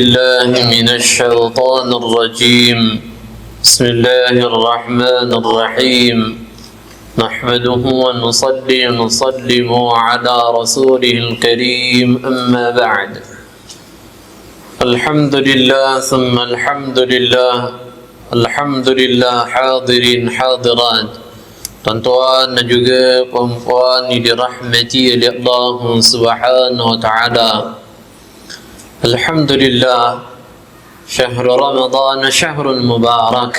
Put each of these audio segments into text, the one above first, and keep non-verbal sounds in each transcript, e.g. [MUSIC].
بالله من الشيطان الرجيم. بسم الله الرحمن الرحيم. نحمده ونصلي ونسلم على رسوله الكريم. أما بعد. الحمد لله ثم الحمد لله. الحمد لله حاضرين حاضرات. Tuan-tuan dan Allah Subhanahu wa taala. Alhamdulillah syahr Ramadan syahrun mubarak.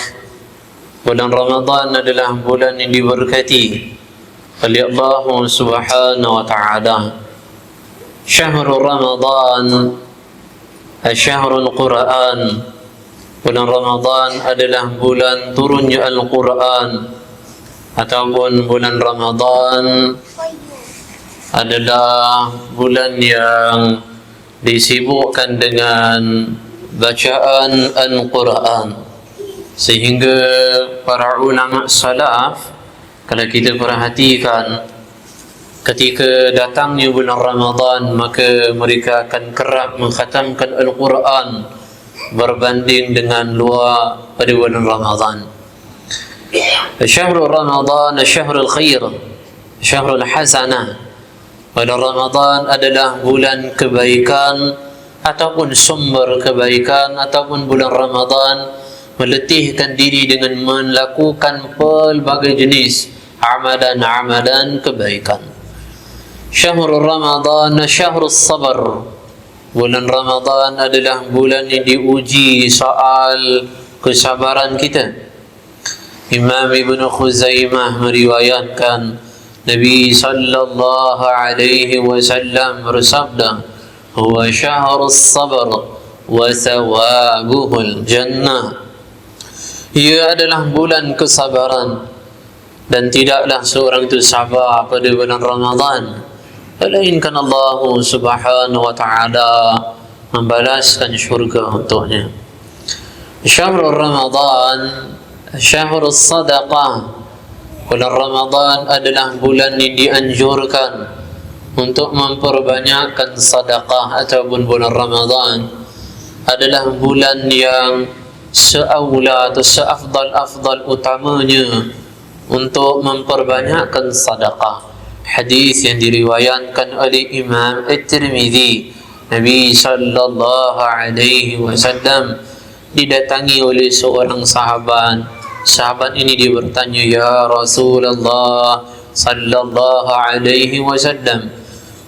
Bulan Ramadan adalah bulan yang diberkati oleh Allah Subhanahu wa taala. Syahr Ramadan syahrul Quran. Bulan Ramadan adalah bulan turunnya Al-Quran ataupun bulan Ramadan adalah bulan yang disibukkan dengan bacaan Al-Quran. Sehingga para ulama salaf kalau kita perhatikan ketika datangnya bulan Ramadan maka mereka akan kerap mengkhatamkan Al-Quran berbanding dengan luar pada bulan Ramadan. Syahrul Ramadan Syahrul Khair Syahrul Hasanah. Bulan Ramadan adalah bulan kebaikan ataupun sumber kebaikan ataupun bulan Ramadan meletihkan diri dengan melakukan pelbagai jenis amalan-amalan kebaikan. Syahrul Ramadan syahrul sabar. Bulan Ramadan adalah bulan yang diuji soal kesabaran kita. Imam Ibn Khuzaimah meriwayatkan Nabi sallallahu alaihi wasallam bersabda huwa syahrus sabr wa thawabuhul jannah ia adalah bulan kesabaran dan tidaklah seorang itu sabar pada bulan Ramadan melainkan Allah Subhanahu wa taala membalaskan syurga untuknya Syahrul Ramadan syahrul sadaqah bulan Ramadan adalah bulan yang dianjurkan untuk memperbanyakkan sadaqah ataupun bulan Ramadan. Adalah bulan yang seaula atau seafdal-afdal utamanya untuk memperbanyakkan sadaqah hadis yang diriwayatkan oleh Imam At-Tirmidzi Nabi sallallahu alaihi wasallam didatangi oleh seorang sahabat Sahabat ini dia bertanya Ya Rasulullah Sallallahu alaihi wasallam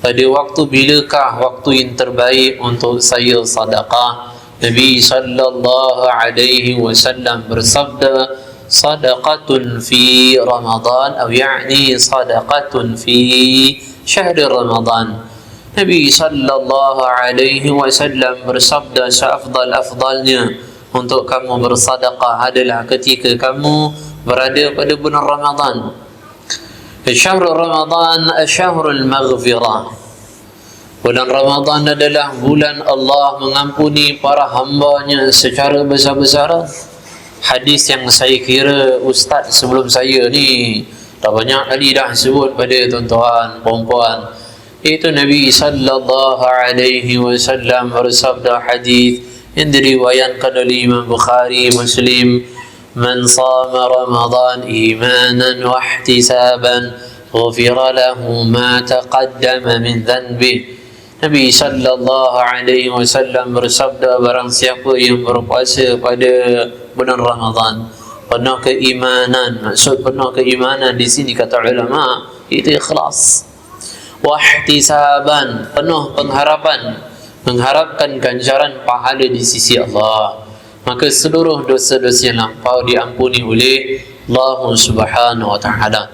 Pada waktu bilakah waktu yang terbaik untuk saya sadaqah Nabi sallallahu alaihi wasallam bersabda Sadaqatun fi Ramadan Atau yakni sadaqatun fi syahr Ramadan Nabi sallallahu alaihi wasallam bersabda Seafdal-afdalnya untuk kamu bersadaqah adalah ketika kamu berada pada bulan Ramadan. Syahrul Ramadan syahrul maghfirah. Bulan Ramadan adalah bulan Allah mengampuni para hambanya secara besar-besaran. Hadis yang saya kira ustaz sebelum saya ni dah banyak kali dah sebut pada tuan-tuan, puan-puan. Itu Nabi sallallahu alaihi wasallam bersabda hadis yang diriwayatkan oleh Imam Bukhari Muslim man sama Ramadan imanan wa ihtisaban ghufira lahu ma taqaddama min dhanbi Nabi sallallahu alaihi wasallam bersabda barang siapa yang berpuasa pada bulan Ramadan penuh keimanan. Maksud penuh keimanan di sini kata ulama itu ikhlas. Wa ihtisaban penuh pengharapan mengharapkan ganjaran pahala di sisi Allah. Maka seluruh dosa-dosa yang lampau diampuni oleh Allah Subhanahu wa taala.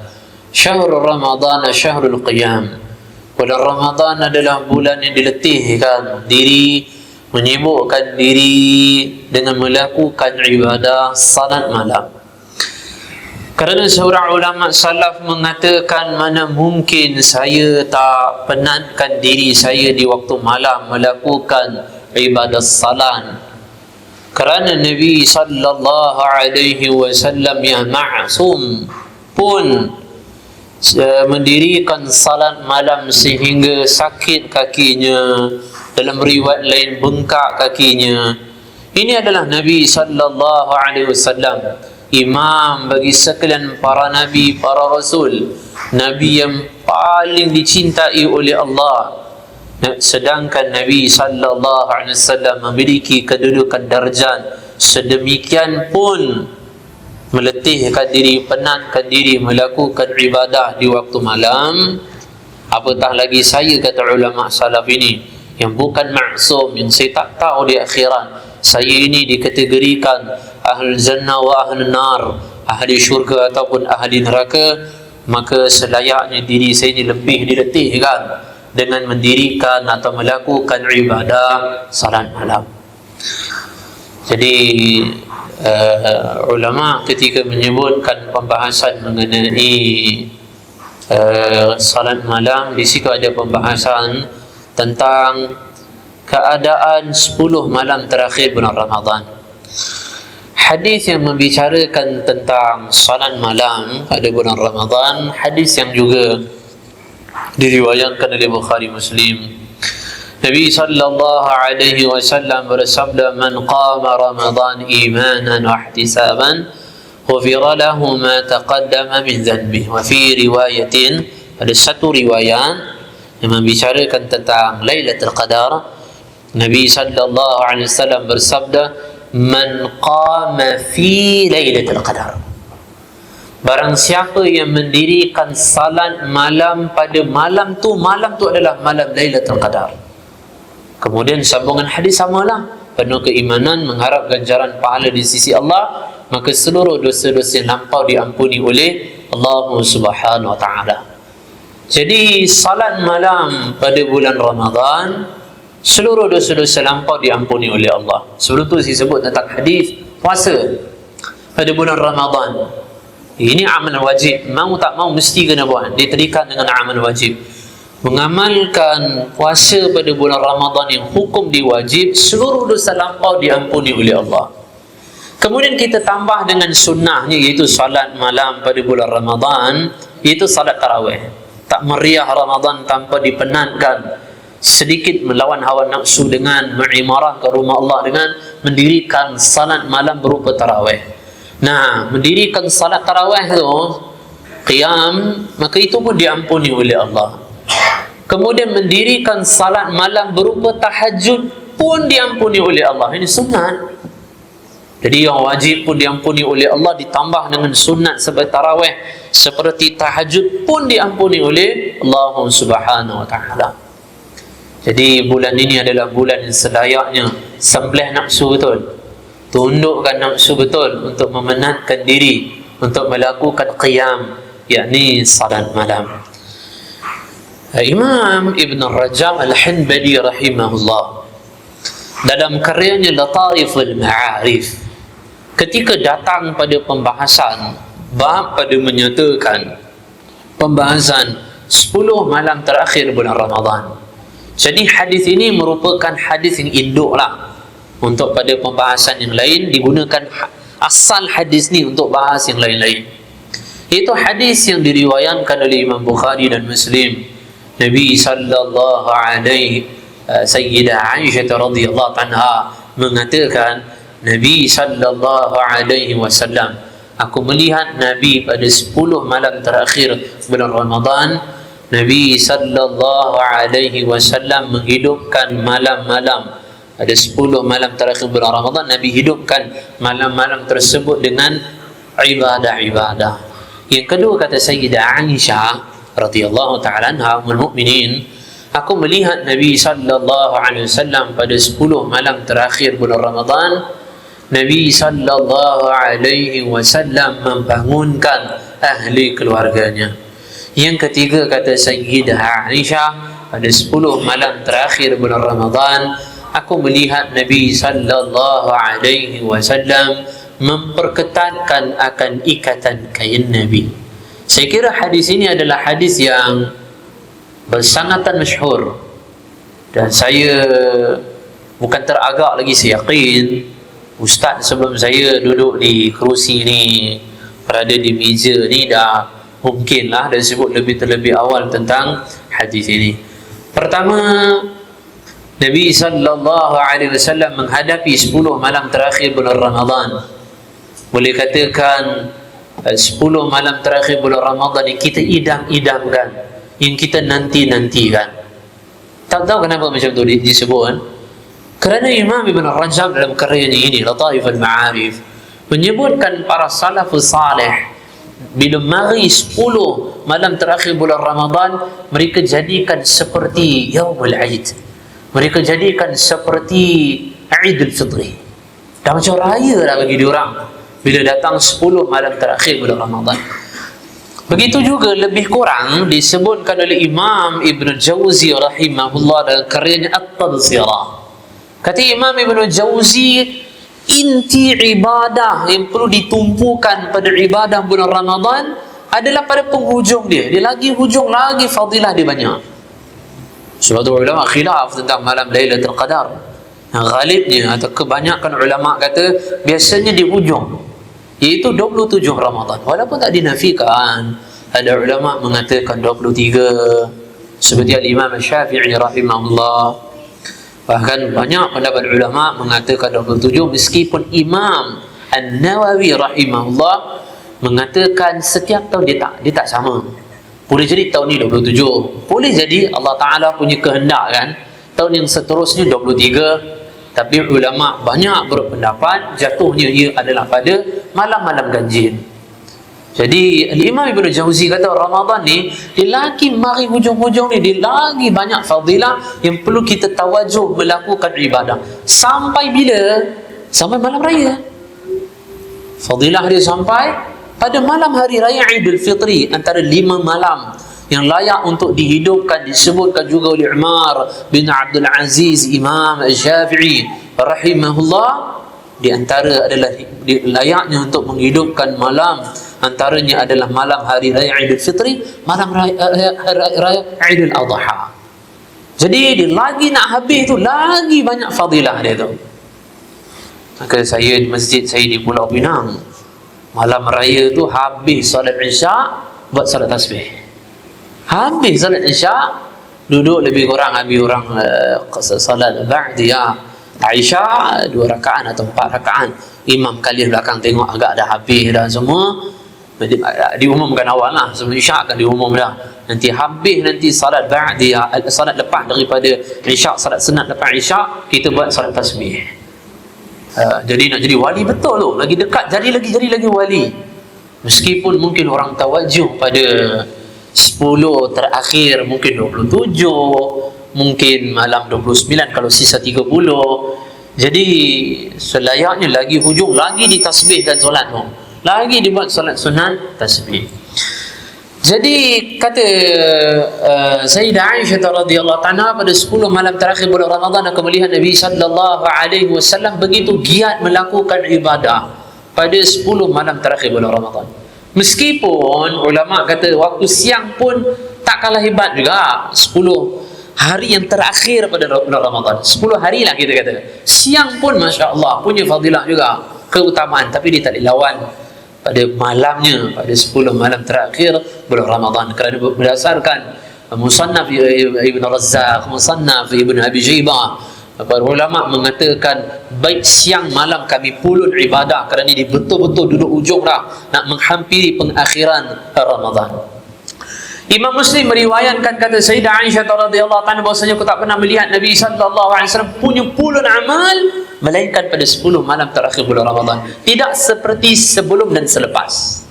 Syahrul ramadan syahrul qiyam. Bulan ramadan adalah bulan yang diletihkan diri menyibukkan diri dengan melakukan ibadah salat malam kerana seorang ulama salaf mengatakan mana mungkin saya tak penatkan diri saya di waktu malam melakukan ibadah salat. Kerana Nabi sallallahu alaihi wasallam yang ma'sum pun mendirikan salat malam sehingga sakit kakinya dalam riwayat lain bengkak kakinya ini adalah Nabi sallallahu alaihi wasallam imam bagi sekalian para nabi para rasul. Nabi yang paling dicintai oleh Allah. Sedangkan Nabi sallallahu alaihi wasallam memiliki kedudukan darjat sedemikian pun meletihkan diri, penatkan diri melakukan ibadah di waktu malam. Apatah lagi saya kata ulama salaf ini yang bukan maksum yang saya tak tahu di akhirat saya ini dikategorikan ahli jannah wa ahli nar ahli syurga ataupun ahli neraka maka selayaknya diri saya ini lebih diletihkan dengan mendirikan atau melakukan ibadah salat malam jadi uh, ulama ketika menyebutkan pembahasan mengenai uh, salat malam di situ ada pembahasan tentang keadaan 10 malam terakhir bulan Ramadan. Hadis yang membicarakan tentang salat malam pada bulan Ramadan, hadis yang juga diriwayatkan oleh Bukhari Muslim. Nabi sallallahu alaihi wasallam bersabda man qama Ramadan imanan wa ihtisaban ghufira lahu ma taqaddama min dhanbi. Wa fi riwayatin ada satu riwayat yang membicarakan tentang Lailatul Qadar Nabi sallallahu alaihi wasallam bersabda man qama fi Lailatul Qadar. Barang siapa yang mendirikan salat malam pada malam tu malam tu adalah malam Lailatul Qadar. Kemudian sambungan hadis samalah. Penuh keimanan mengharap ganjaran pahala di sisi Allah maka seluruh dosa-dosa yang lampau diampuni oleh Allah Subhanahu wa taala. Jadi salat malam pada bulan Ramadan seluruh dosa-dosa lampau diampuni oleh Allah. Sebelum tu saya sebut tentang hadis puasa pada bulan Ramadan. Ini amal wajib. Mau tak mau mesti kena buat. Diterikan dengan amal wajib mengamalkan puasa pada bulan Ramadan yang hukum diwajib seluruh dosa lampau diampuni oleh Allah kemudian kita tambah dengan sunnahnya iaitu salat malam pada bulan Ramadan iaitu salat tarawih tak meriah Ramadan tanpa dipenatkan sedikit melawan hawa nafsu dengan mengimarah ke rumah Allah dengan mendirikan salat malam berupa tarawih. Nah mendirikan salat tarawih tu qiyam maka itu pun diampuni oleh Allah. Kemudian mendirikan salat malam berupa tahajud pun diampuni oleh Allah. Ini sunat jadi yang wajib pun diampuni oleh Allah ditambah dengan sunat seperti tarawih seperti tahajud pun diampuni oleh Allah Subhanahu wa taala jadi bulan ini adalah bulan yang selayaknya sembelih nafsu betul? Tundukkan nafsu betul untuk memenatkan diri untuk melakukan qiyam yakni salat malam. Imam Ibn Rajab Al-Hanbali rahimahullah dalam karyanya Lataiful Ma'arif ketika datang pada pembahasan bab pada menyatakan pembahasan 10 malam terakhir bulan Ramadan jadi hadis ini merupakan hadis yang induk lah untuk pada pembahasan yang lain digunakan asal hadis ni untuk bahas yang lain-lain. Itu hadis yang diriwayatkan oleh Imam Bukhari dan Muslim. Nabi sallallahu alaihi uh, Sayyidah Aisyah radhiyallahu anha mengatakan Nabi sallallahu alaihi wasallam aku melihat Nabi pada 10 malam terakhir bulan Ramadan Nabi sallallahu alaihi wasallam menghidupkan malam-malam. Ada 10 malam terakhir bulan Ramadan Nabi hidupkan malam-malam tersebut dengan ibadah-ibadah. Yang kedua kata Sayyidah Aisyah radhiyallahu taala anha ummul mukminin aku melihat Nabi sallallahu alaihi wasallam pada 10 malam terakhir bulan Ramadan Nabi sallallahu alaihi wasallam membangunkan ahli keluarganya yang ketiga kata Sayyidah Aisyah pada 10 malam terakhir bulan Ramadan aku melihat Nabi sallallahu alaihi wasallam memperketatkan akan ikatan kain Nabi. Saya kira hadis ini adalah hadis yang bersangatan masyhur. Dan saya bukan teragak lagi saya yakin ustaz sebelum saya duduk di kerusi ni berada di meja ni dah mungkinlah dan sebut lebih terlebih awal tentang hadis ini. Pertama Nabi sallallahu alaihi wasallam menghadapi 10 malam terakhir bulan Ramadan. Boleh katakan 10 malam terakhir bulan Ramadan ini kita idam-idamkan yang kita nanti-nantikan. Tak tahu kenapa macam tu disebut kan kerana Imam Ibn Rajab dalam karyanya ini Lataif al-Ma'arif menyebutkan para salafus salih bila mari 10 malam terakhir bulan Ramadan mereka jadikan seperti Yaumul Aid mereka jadikan seperti Aidul Fitri. Dah macam raya lah bagi diorang bila datang 10 malam terakhir bulan Ramadan. Begitu juga lebih kurang disebutkan oleh Imam Ibn Jauzi rahimahullah dalam karyanya At-Tadhirah kata Imam Ibn Jauzi inti ibadah yang perlu ditumpukan pada ibadah bulan Ramadan adalah pada penghujung dia. Dia lagi hujung lagi fadilah dia banyak. Sebab tu ulama khilaf tentang malam Lailatul Qadar. Yang ghalibnya atau kebanyakan ulama kata biasanya di hujung iaitu 27 Ramadan. Walaupun tak dinafikan ada ulama mengatakan 23 seperti al-Imam Syafi'i rahimahullah Bahkan banyak pendapat ulama mengatakan 27 meskipun Imam An-Nawawi rahimahullah mengatakan setiap tahun dia tak dia tak sama. Boleh jadi tahun ni 27. Boleh jadi Allah Taala punya kehendak kan tahun yang seterusnya 23 tapi ulama banyak berpendapat jatuhnya ia adalah pada malam-malam ganjil. Jadi Imam Ibn Jauzi kata Ramadan ni dia lagi mari hujung-hujung ni dia lagi banyak fadilah yang perlu kita tawajuh melakukan ibadah. Sampai bila? Sampai malam raya. Fadilah dia sampai pada malam hari raya Idul Fitri antara lima malam yang layak untuk dihidupkan disebutkan juga oleh Umar bin Abdul Aziz Imam Syafi'i rahimahullah di antara adalah layaknya untuk menghidupkan malam antaranya adalah malam hari raya Idul Fitri malam raya, raya, raya, raya Idul Adha. Jadi dia lagi nak habis tu lagi banyak fadilah dia tu. Maka saya di masjid saya di Pulau Pinang malam raya tu habis salat isya buat salat tasbih. Habis salat isya duduk lebih kurang habis orang uh, salat ba'diyah Aisyah dua rakaat atau empat rakaat. Imam kali belakang tengok agak dah habis dah semua diumumkan awal lah. Sebelum isyak akan diumum dah. Nanti habis nanti salat ba'di salat lepas daripada isyak salat sunat lepas isyak kita buat salat tasbih. Uh, jadi nak jadi wali betul tu. Lagi dekat jadi lagi jadi lagi wali. Meskipun mungkin orang tawajuh pada 10 terakhir mungkin 27 mungkin malam 29 kalau sisa 30 jadi selayaknya lagi hujung lagi ditasbihkan solat tu lagi dibuat solat sunat tasbih jadi kata uh, Sayyidah Aisyah radhiyallahu anha pada 10 malam terakhir bulan Ramadan aku melihat Nabi sallallahu alaihi wasallam begitu giat melakukan ibadah pada 10 malam terakhir bulan Ramadan. Meskipun ulama kata waktu siang pun tak kalah hebat juga 10 hari yang terakhir pada bulan Ramadan. 10 hari lah kita kata. Siang pun masya-Allah punya fadilah juga keutamaan tapi dia tak dilawan pada malamnya pada 10 malam terakhir bulan Ramadan. Kerana berdasarkan Musannaf Ibn Razzaq Musannaf Ibn Abi Jaybah para ulama mengatakan baik siang malam kami pulun ibadah kerana ini betul-betul duduk ujung dah nak menghampiri pengakhiran Ramadan. Imam Muslim meriwayatkan kata Sayyidah Aisyah radhiyallahu anha bahwasanya aku tak pernah melihat Nabi sallallahu alaihi wasallam punya puluhan amal melainkan pada 10 malam terakhir bulan Ramadan. Tidak seperti sebelum dan selepas.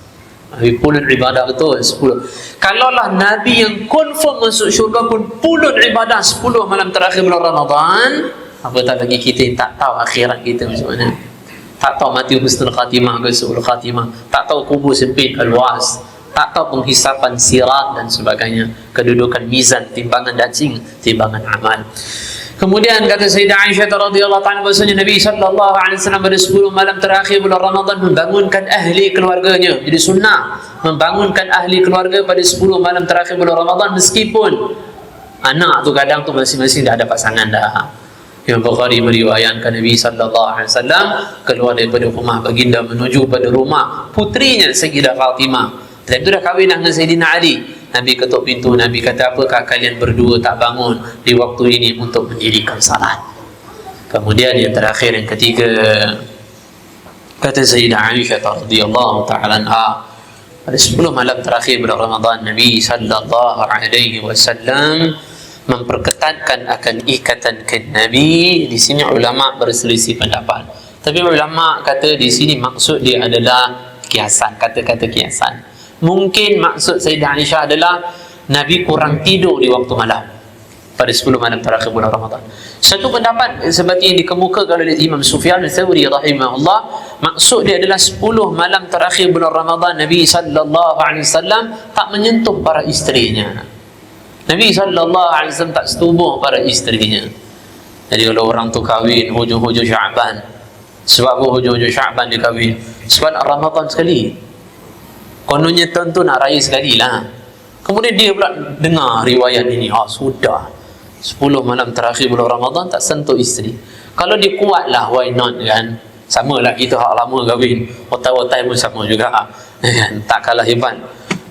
Puluhan ibadah betul 10. Kalaulah Nabi yang confirm masuk syurga pun puluhan ibadah 10 malam terakhir bulan Ramadan, apatah lagi kita yang tak tahu akhirat kita macam mana. Tak tahu mati husnul khatimah ke su'ul khatimah. Tak tahu kubur sempit al-was atau penghisapan sirat dan sebagainya kedudukan mizan timbangan daging timbangan amal kemudian kata Sayyidah Aisyah radhiyallahu taala bahasanya Nabi sallallahu alaihi wasallam pada 10 malam terakhir bulan Ramadan membangunkan ahli keluarganya. Jadi sunnah membangunkan ahli keluarga pada 10 malam terakhir bulan Ramadan meskipun anak tu kadang tu masing-masing dah ada pasangan dah. Yang Bukhari meriwayatkan Nabi sallallahu alaihi wasallam keluar daripada rumah baginda menuju pada rumah putrinya Sayyidah Fatimah. Tapi tu dah kahwin dengan Sayyidina Ali. Nabi ketuk pintu, Nabi kata apakah kalian berdua tak bangun di waktu ini untuk mendirikan salat. Kemudian yang terakhir yang ketiga kata Sayyidah Aisyah radhiyallahu taala pada 10 malam terakhir bulan Ramadan Nabi sallallahu alaihi wasallam memperketatkan akan ikatan ke Nabi. Di sini ulama berselisih pendapat. Tapi ulama kata di sini maksud dia adalah kiasan kata-kata kiasan mungkin maksud Sayyidah Aisyah adalah Nabi kurang tidur di waktu malam pada 10 malam terakhir bulan Ramadan. Satu pendapat seperti yang dikemukakan oleh Imam Sufyan al-Thawri rahimahullah, maksud dia adalah 10 malam terakhir bulan Ramadan Nabi sallallahu alaihi wasallam tak menyentuh para isterinya. Nabi sallallahu alaihi wasallam tak setubuh para isterinya. Jadi kalau orang tu kahwin hujung-hujung Syaban, sebab hujung-hujung Syaban dia kahwin? Sebab Ramadan sekali. Kononnya tentu nak raya sekali lah. Kemudian dia pula dengar riwayat ini. Ah, sudah. 10 malam terakhir bulan Ramadan tak sentuh isteri. Kalau dia kuat lah, why not kan? Sama lah kita hak lama kahwin. Otai-otai pun sama juga. Kan? [LAUGHS] tak kalah hebat.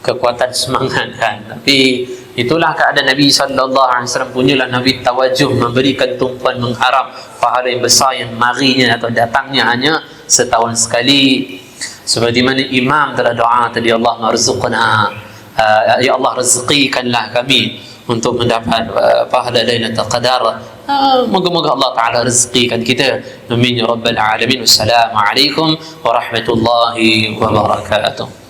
Kekuatan semangat kan. Tapi itulah keadaan Nabi SAW punyalah Nabi tawajuh memberikan tumpuan mengharap pahala yang besar yang marinya atau datangnya hanya setahun sekali. Seperti mana imam telah doa tadi Allah marzuqna. Uh, ya Allah rezekikanlah kami untuk mendapat uh, pahala Lailatul Qadar. Uh, moga-moga Allah Taala rezekikan kita. Amin ya rabbal alamin. Wassalamualaikum warahmatullahi wabarakatuh.